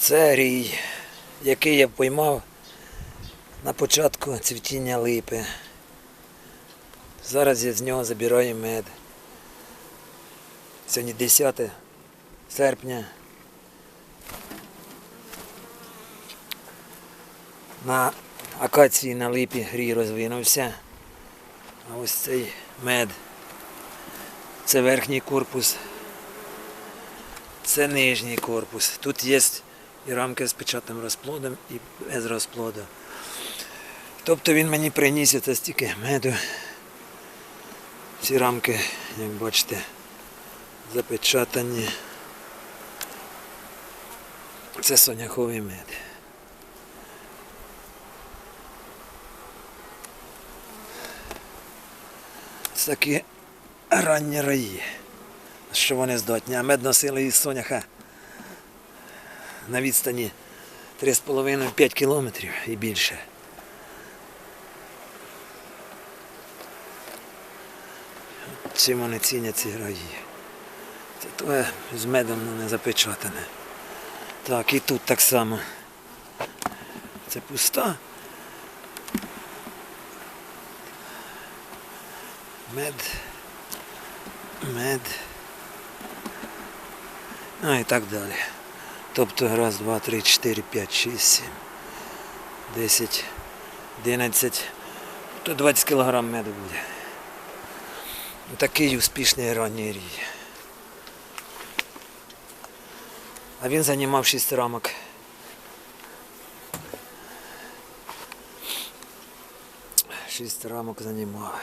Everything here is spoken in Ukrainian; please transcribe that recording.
Це рій, який я поймав на початку цвітіння липи. Зараз я з нього забираю мед. Сьогодні 10 серпня. На акації на липі грій розвинувся. А ось цей мед. Це верхній корпус. Це нижній корпус. Тут є і рамки з печатним розплодом, і без розплоду. Тобто він мені приніс це стільки меду. Ці рамки, як бачите, запечатані. Це соняховий мед. Це такі ранні раї, що вони здатні. А мед носили із соняха на відстані 3,5-5 кілометрів і більше. Чим вони цінять ці раї? Це то з медом не запечатане. Так, і тут так само. Це пуста. Мед. Мед. Ну і так далі. Тобто раз, два, три, чотири, п'ять, шість, сім, десять, одинадцять. То 20 кілограм меду буде. Такий успішний ранній. А він займав 6 рамок. Шість рамок займав.